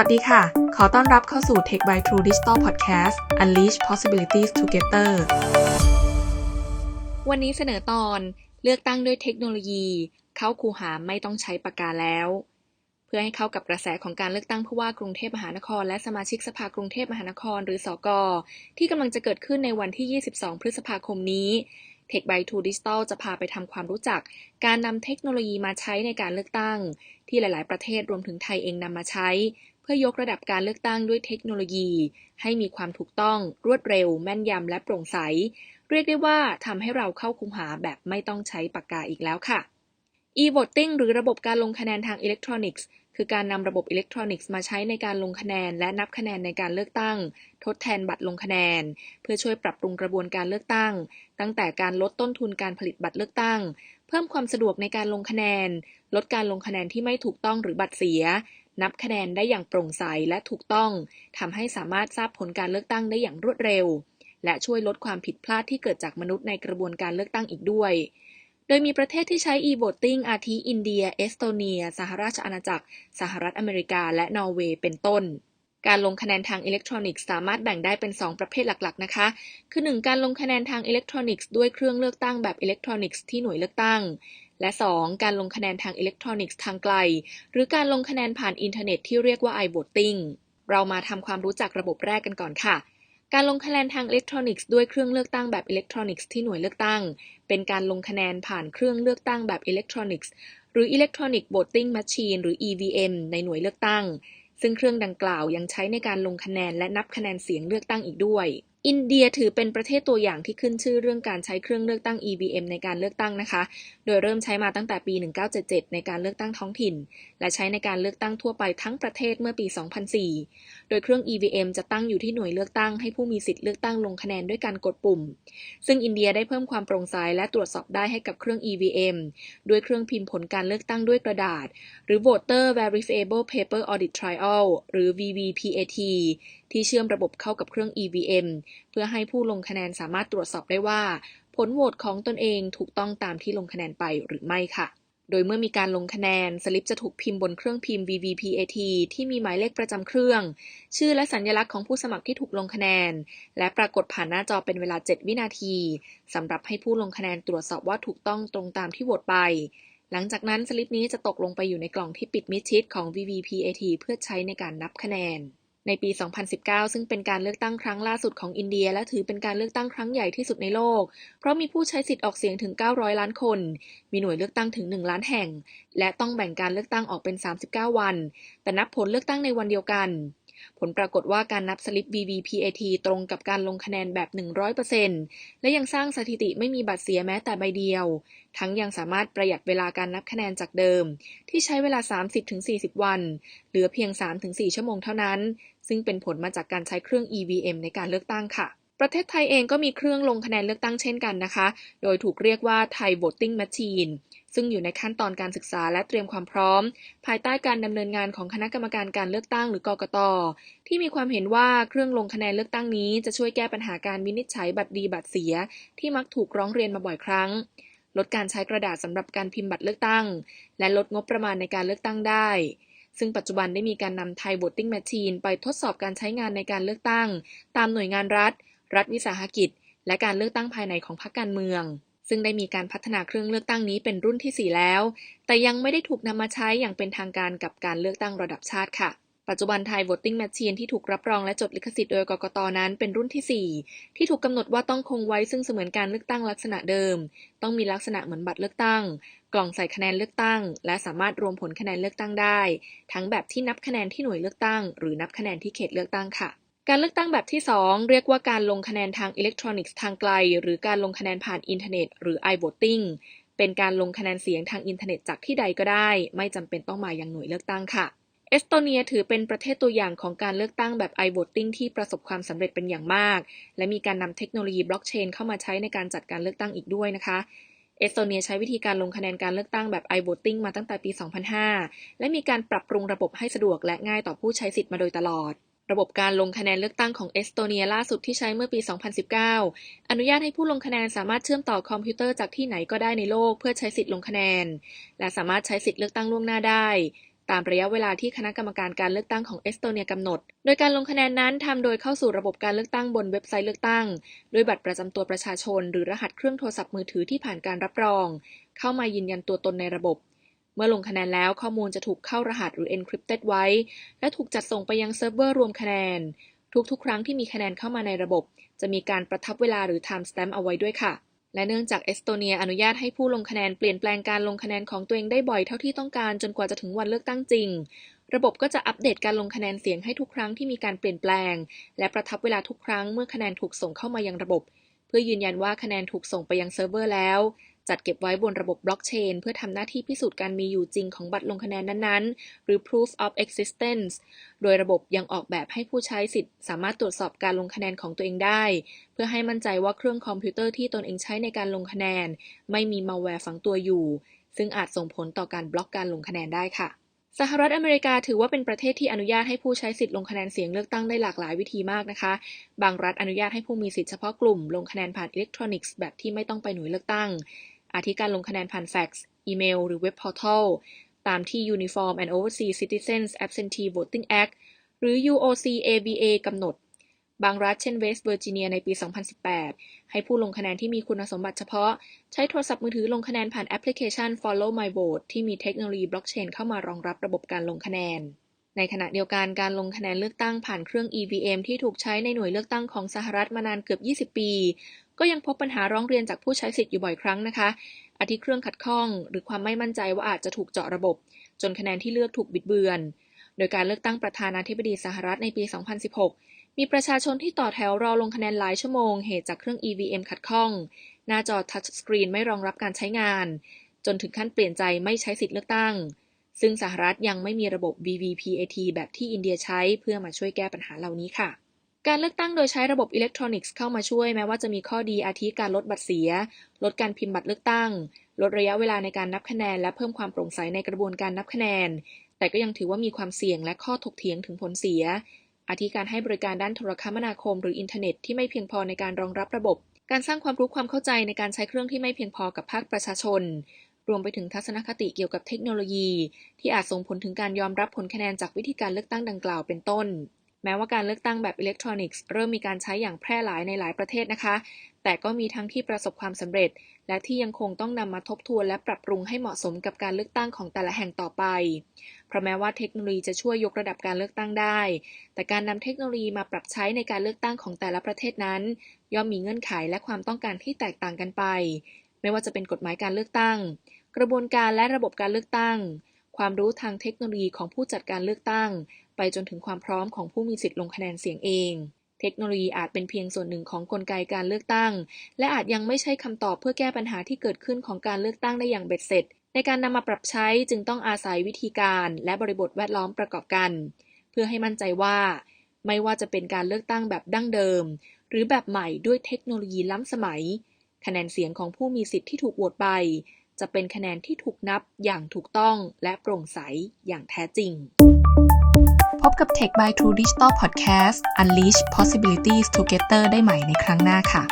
วัสดีค่ะ ขอต้อนรับเข้าสู่ Tech by True Digital Podcast Unleash Possibilities Together วันนี้เสนอตอนเลือกตั้งด้วยเทคโนโลยี เข้าคูหาไม่ต้องใช้ปากกาแล้ว เพื่อให้เข้ากับกระแสของการเลือกตั้งผู้ว่ากรุงเทพมหานคร และสมาชิกสภากรุงเทพมหานคร หรือสอกอที่กำลังจะเกิดขึ้นในวันที่ 22 พฤษภาคมนี้ Tech by True Digital จะพาไปทำความรู้จัก การนำเทคโนโลยีมาใช้ในการเลือกตั้ง ที่หลาย ๆ ประเทศรวมถึงไทยเองนำมาใช้ พื่อยกระดับการเลือกตั้งด้วยเทคโนโลยี ให้มีความถูกต้องรวดเร็ว แม่นยำและโปร่งใส เรียกได้ว่าทำให้เราเข้าคุมหาแบบไม่ต้องใช้ปากกาอีกแล้วค่ะ e-voting หรือระบบการลงคะแนนทางอิเล็กทรอนิกส์คือการนำระบบอิเล็กทรอนิกส์มาใช้ในการลงคะแนน และนับคะแนนในการเลือกตั้ง ทดแทนบัตรลงคะแนน เพื่อช่วยปรับปรุงกระบวนการเลือกตั้ง ตั้งแต่การลดต้นทุนการผลิตบัตรเลือกตั้ง เพิ่มความสะดวกในการลงคะแนน ลดการลงคะแนนที่ไม่ถูกต้องหรือบัตรเสีย นับคะแนนได้อย่างโปร่งใสและถูกต้องทำให้สามารถทราบผลการเลือกตั้งได้อย่างรวดเร็ว และช่วยลดความผิดพลาดที่เกิดจากมนุษย์ในกระบวนการเลือกตั้งอีกด้วย โดยมีประเทศที่ใช้ e-voting อาทิอินเดีย เอสโตเนีย สหราชอาณาจักร สหรัฐอเมริกา และนอร์เวย์เป็นต้นการลงคะแนนทางอิเล็กทรอนิกส์สามารถแบ่งได้เป็น 2 ประเภทหลักๆ นะคะ คือ 1 การลงคะแนนทางอิเล็กทรอนิกส์ด้วยเครื่องเลือกตั้งแบบอิเล็กทรอนิกส์ที่หน่วยเลือกตั้ง และ 2 การลงคะแนนทางอิเล็กทรอนิกส์ทางไกล หรือการลงคะแนนผ่านอินเทอร์เน็ตที่เรียกว่า i-voting เรามาทำความรู้จักระบบแรกกันก่อนค่ะ การลงคะแนนทางอิเล็กทรอนิกส์ด้วยเครื่องเลือกตั้งแบบอิเล็กทรอนิกส์ที่หน่วยเลือกตั้ง เป็นการลงคะแนนผ่านเครื่องเลือกตั้งแบบอิเล็กทรอนิกส์หรือ Electronic Voting Machine หรือ EVM ในหน่วยเลือกตั้ง ซึ่งเครื่องดังกล่าวยังใช้ในการลงคะแนนและนับคะแนนเสียงเลือกตั้งอีกด้วย อินเดียถือเป็นประเทศตัวอย่างที่ขึ้นชื่อเรื่องการใช้เครื่องเลือกตั้ง EVM ในการเลือกตั้งนะคะ โดยเริ่มใช้มาตั้งแต่ปี 1977 ในการเลือกตั้งท้องถิ่น และใช้ในการเลือกตั้งทั่วไปทั้งประเทศเมื่อปี 2004 โดยเครื่อง EVM จะตั้งอยู่ที่หน่วยเลือกตั้งให้ผู้มีสิทธิ์เลือกตั้งลงคะแนนด้วยการกดปุ่ม ซึ่งอินเดียได้เพิ่มความโปร่งใสและตรวจสอบได้ให้กับเครื่อง EVM ด้วยเครื่องพิมพ์ผลการเลือกตั้งด้วยกระดาษ หรือ Voter Verifiable Paper Audit Trial หรือ VVPAT ที่เชื่อมระบบเข้ากับเครื่อง EVM เพื่อให้ผู้ลงคะแนนสามารถตรวจสอบได้ว่า ผลโหวตของตนเองถูกต้องตามที่ลงคะแนนไปหรือไม่ค่ะ โดยเมื่อมีการลงคะแนน สลิปจะถูกพิมพ์บนเครื่องพิมพ์ VVPAT ที่มีหมายเลขประจำเครื่อง ชื่อและสัญลักษณ์ของผู้สมัครที่ถูกลงคะแนน และปรากฏผ่านหน้าจอเป็นเวลา 7 วินาทีสำหรับให้ผู้ลงคะแนนตรวจสอบว่าถูกต้องตรงตามที่โหวตไปหลังจากนั้นสลิปนี้จะตกลงไปอยู่ในกล่องที่ปิดมิดชิดของ VVPAT เพื่อใช้ในการนับคะแนน ในปี 2019 ซึ่งเป็นการเลือกตั้งครั้งล่าสุดของอินเดีย และถือเป็นการเลือกตั้งครั้งใหญ่ที่สุดในโลก เพราะมีผู้ใช้สิทธิ์ออกเสียงถึง 900 ล้านคน มีหน่วยเลือกตั้งถึง 1 ล้านแห่ง และต้องแบ่งการเลือกตั้งออกเป็น 39 วัน แต่นับผลเลือกตั้งในวันเดียวกัน ผลปรากฏว่าการนับสลิป VVPAT ตรงกับการลงคะแนนแบบ 100%และยังสร้างสถิติไม่มีบัตรเสียแม้แต่ใบเดียว ทั้งยังสามารถประหยัดเวลาการนับคะแนนจากเดิม ที่ใช้เวลา 30-40 วัน เหลือเพียง 3-4 ชั่วโมงเท่านั้น ซึ่งเป็นผลมาจากการใช้เครื่อง EVM ในการเลือกตั้งค่ะประเทศไทยเองก็มีเครื่องลงคะแนนเลือกตั้งเช่นกันนะคะ โดยถูกเรียกว่าไทย Voting Machine ซึ่งอยู่ในขั้นตอนการศึกษาและเตรียมความพร้อม ภายใต้การดำเนินงานของคณะกรรมการการเลือกตั้งหรือกกต ที่มีความเห็นว่าเครื่องลงคะแนนเลือกตั้งนี้จะช่วยแก้ปัญหาการวินิจฉัยบัตรดีบัตรเสีย ที่มักถูกร้องเรียนมาบ่อยครั้ง ลดการใช้กระดาษสำหรับการพิมพ์บัตรเลือกตั้ง และลดงบประมาณในการเลือกตั้งได้ซึ่งปัจจุบันได้มีการนำไทย Voting Machine ไปทดสอบการใช้งานในการเลือกตั้ง ตามหน่วยงานรัฐ รัฐวิสาหกิจ และการเลือกตั้งภายในของพรรคการเมือง ซึ่งได้มีการพัฒนาเครื่องเลือกตั้งนี้เป็นรุ่นที่ 4 แล้ว แต่ยังไม่ได้ถูกนำมาใช้อย่างเป็นทางการกับการเลือกตั้งระดับชาติค่ะ ปัจจุบันไทย Voting Machine ที่ถูกรับรองและจดลิขสิทธิ์โดยกกตนั้นเป็นรุ่นที่ 4 ที่ถูกกำหนดว่าต้องคงไว้ซึ่งเสมือนการเลือกตั้งลักษณะเดิม ต้องมีลักษณะเหมือนบัตรเลือกตั้ง กล่องใส่คะแนนเลือกตั้ง และสามารถรวมผลคะแนนเลือกตั้งได้ ทั้งแบบที่นับคะแนนที่หน่วยเลือกตั้ง หรือนับคะแนนที่เขตเลือกตั้งค่ะ การเลือกตั้งแบบที่ 2 เรียกว่าการลงคะแนนทางอิเล็กทรอนิกส์ทางไกล หรือการลงคะแนนผ่านอินเทอร์เน็ต หรือ i-voting เป็นการลงคะแนนเสียงทางอินเทอร์เน็ตจากที่ใดก็ได้ ไม่จำเป็นต้องมายังหน่วยเลือกตั้งค่ะ เอสโตเนียถือเป็นประเทศตัวอย่างของการเลือกตั้งแบบ i-voting ที่ประสบความสำเร็จเป็นอย่างมาก และมีการนำเทคโนโลยีบล็อกเชนเข้ามาใช้ในการจัดการเลือกตั้งอีกด้วยนะคะเอสโตเนียใช้วิธีการลงคะแนนการเลือกตั้งแบบ i-voting มาตั้งแต่ปี 2005 และมีการปรับปรุงระบบให้สะดวกและง่ายต่อผู้ใช้สิทธิ์มาโดยตลอด ระบบการลงคะแนนเลือกตั้งของเอสโตเนียล่าสุดที่ใช้เมื่อปี 2019 อนุญาตให้ผู้ลงคะแนนสามารถเชื่อมต่อคอมพิวเตอร์จากที่ไหนก็ได้ในโลกเพื่อใช้สิทธิ์ลงคะแนน และสามารถใช้สิทธิ์เลือกตั้งล่วงหน้าได้ตามระยะเวลาที่คณะกรรมการการเลือกตั้งของเอสโตเนียกำหนด โดยการลงคะแนนนั้นทำโดยเข้าสู่ระบบการเลือกตั้งบนเว็บไซต์เลือกตั้ง ด้วยบัตรประจำตัวประชาชน หรือรหัสเครื่องโทรศัพท์มือถือที่ผ่านการรับรอง เข้ามายืนยันตัวตนในระบบ เมื่อลงคะแนนแล้วข้อมูลจะถูกเข้ารหัสหรือ encrypted ไว้ และถูกจัดส่งไปยังเซิร์ฟเวอร์รวมคะแนน ทุกๆ ครั้งที่มีคะแนนเข้ามาในระบบ จะมีการประทับเวลาหรือ time stamp เอาไว้ด้วยค่ะ และเนื่องจากเอสโตเนียอนุญาตให้ผู้ลงคะแนนเปลี่ยนแปลงการลงคะแนนของตัวเองได้บ่อยเท่าที่ต้องการจนกว่าจะถึงวันเลือกตั้งจริง ระบบก็จะอัปเดตการลงคะแนนเสียงให้ทุกครั้งที่มีการเปลี่ยนแปลง และประทับเวลาทุกครั้งเมื่อคะแนนถูกส่งเข้ามายังระบบ เพื่อยืนยันว่าคะแนนถูกส่งไปยังเซิร์ฟเวอร์แล้ว จัดเก็บไว้บนระบบบล็อกเชนเพื่อทำหน้าที่พิสูจน์การมีอยู่จริงของบัตรลงคะแนนนั้นๆ หรือ proof of existence โดยระบบยังออกแบบให้ผู้ใช้สิทธิ์สามารถตรวจสอบการลงคะแนนของตัวเองได้ เพื่อให้มั่นใจว่าเครื่องคอมพิวเตอร์ที่ตนเองใช้ในการลงคะแนน ไม่มีมาแวร์ฝังตัวอยู่ ซึ่งอาจส่งผลต่อการบล็อกการลงคะแนนได้ค่ะสหรัฐอเมริกาถือว่าเป็นประเทศที่อนุญาตให้ผู้ใช้สิทธิ์ลงคะแนนเสียงเลือกตั้งได้หลากหลายวิธีมากนะคะ บางรัฐอนุญาตให้ผู้มีสิทธิ์เฉพาะกลุ่มลงคะแนนผ่านอิเล็กทรอนิกส์แบบที่ไม่ต้องไปหน่วยเลือกตั้ง อาทิการลงคะแนนผ่านแฟกซ์ อีเมล หรือเว็บพอร์ทัลตามที่ Uniform and Overseas Citizens Absentee Voting Act หรือ UOC-ABA กำหนด บางรัฐเช่นเวสต์เวอร์จิเนียในปี 2018 ให้ผู้ลงคะแนนที่มีคุณสมบัติเฉพาะ ใช้โทรศัพท์มือถือลงคะแนนผ่านแอปพลิเคชัน Follow My Vote ที่มีเทคโนโลยีบล็อกเชนเข้ามารองรับระบบการลงคะแนน ในขณะเดียวกันการลงคะแนนเลือกตั้งผ่านเครื่อง EVM ที่ถูกใช้ในหน่วยเลือกตั้งของสหรัฐมานานเกือบ 20 ปี ก็ยังพบปัญหาร้องเรียนจากผู้ใช้สิทธิ์อยู่บ่อยครั้งนะคะอาทิเครื่องขัดข้อง หรือความไม่มั่นใจว่าอาจจะถูกเจาะระบบ จนคะแนนที่เลือกถูกบิดเบือน โดยการเลือกตั้งประธานาธิบดีสหรัฐในปี 2016 มีประชาชนที่ต่อแถวรอลงคะแนนหลายชั่วโมงเหตุจากเครื่อง EVM ขัดข้อง หน้าจอทัชสกรีนไม่รองรับการใช้งาน จนถึงขั้นเปลี่ยนใจไม่ใช้สิทธิ์เลือกตั้ง ซึ่งสหรัฐยังไม่มีระบบ VVPAT แบบที่อินเดียใช้เพื่อมาช่วยแก้ปัญหาเหล่านี้ค่ะ การเลือกตั้งโดยใช้ระบบอิเล็กทรอนิกส์เข้ามาช่วยแม้ว่าจะมีข้อดีอาทิการลดบัตรเสีย ลดการพิมพ์บัตรเลือกตั้ง ลดระยะเวลาในการนับคะแนน และเพิ่มความโปร่งใสในกระบวนการนับคะแนน แต่ก็ยังถือว่ามีความเสี่ยงและข้อถกเถียงถึงผลเสีย อาทิการให้บริการด้านโทรคมนาคม หรืออินเทอร์เน็ตที่ไม่เพียงพอในการรองรับระบบการสร้างความรู้ความเข้าใจในการใช้เครื่องที่ไม่เพียงพอกับภาคประชาชน รวมไปถึงทัศนคติเกี่ยวกับเทคโนโลยี ที่อาจส่งผลถึงการยอมรับผลคะแนนจากวิธีการเลือกตั้งดังกล่าวเป็นต้น แม้ว่าการเลือกตั้งแบบอิเล็กทรอนิกส์เริ่มมีการใช้อย่างแพร่หลายในหลายประเทศนะคะ แต่ก็มีทั้งที่ประสบความสำเร็จ และที่ยังคงต้องนำมาทบทวนและปรับปรุงให้เหมาะสมกับการเลือกตั้งของแต่ละแห่งต่อไป เพราะแม้ว่าเทคโนโลยีจะช่วยยกระดับการเลือกตั้งได้ แต่การนำเทคโนโลยีมาปรับใช้ในการเลือกตั้งของแต่ละประเทศนั้น ย่อมมีเงื่อนไขและความต้องการที่แตกต่างกันไป ไม่ว่าจะเป็นกฎหมายการเลือกตั้ง กระบวนการและระบบการเลือกตั้ง ความรู้ทางเทคโนโลยีของผู้จัดการเลือกตั้ง ไปจนถึงความพร้อมของผู้มีสิทธิ์ลงคะแนนเสียงเอง เทคโนโลยีอาจเป็นเพียงส่วนหนึ่งของกลไกการเลือกตั้ง และอาจยังไม่ใช่คำตอบเพื่อแก้ปัญหาที่เกิดขึ้นของการเลือกตั้งได้อย่างเบ็ดเสร็จ ในการนำมาปรับใช้จึงต้องอาศัยวิธีการและบริบทแวดล้อมประกอบกัน เพื่อให้มั่นใจว่า ไม่ว่าจะเป็นการเลือกตั้งแบบดั้งเดิม หรือแบบใหม่ด้วยเทคโนโลยีล้ำสมัย คะแนนเสียงของผู้มีสิทธิ์ที่ถูกโหวตไป จะเป็นคะแนนที่ถูกนับอย่างถูกต้องและโปร่งใสอย่างแท้จริง พบกับ Tech by True Digital Podcast Unleash Possibilities Together ได้ใหม่ในครั้งหน้าค่ะ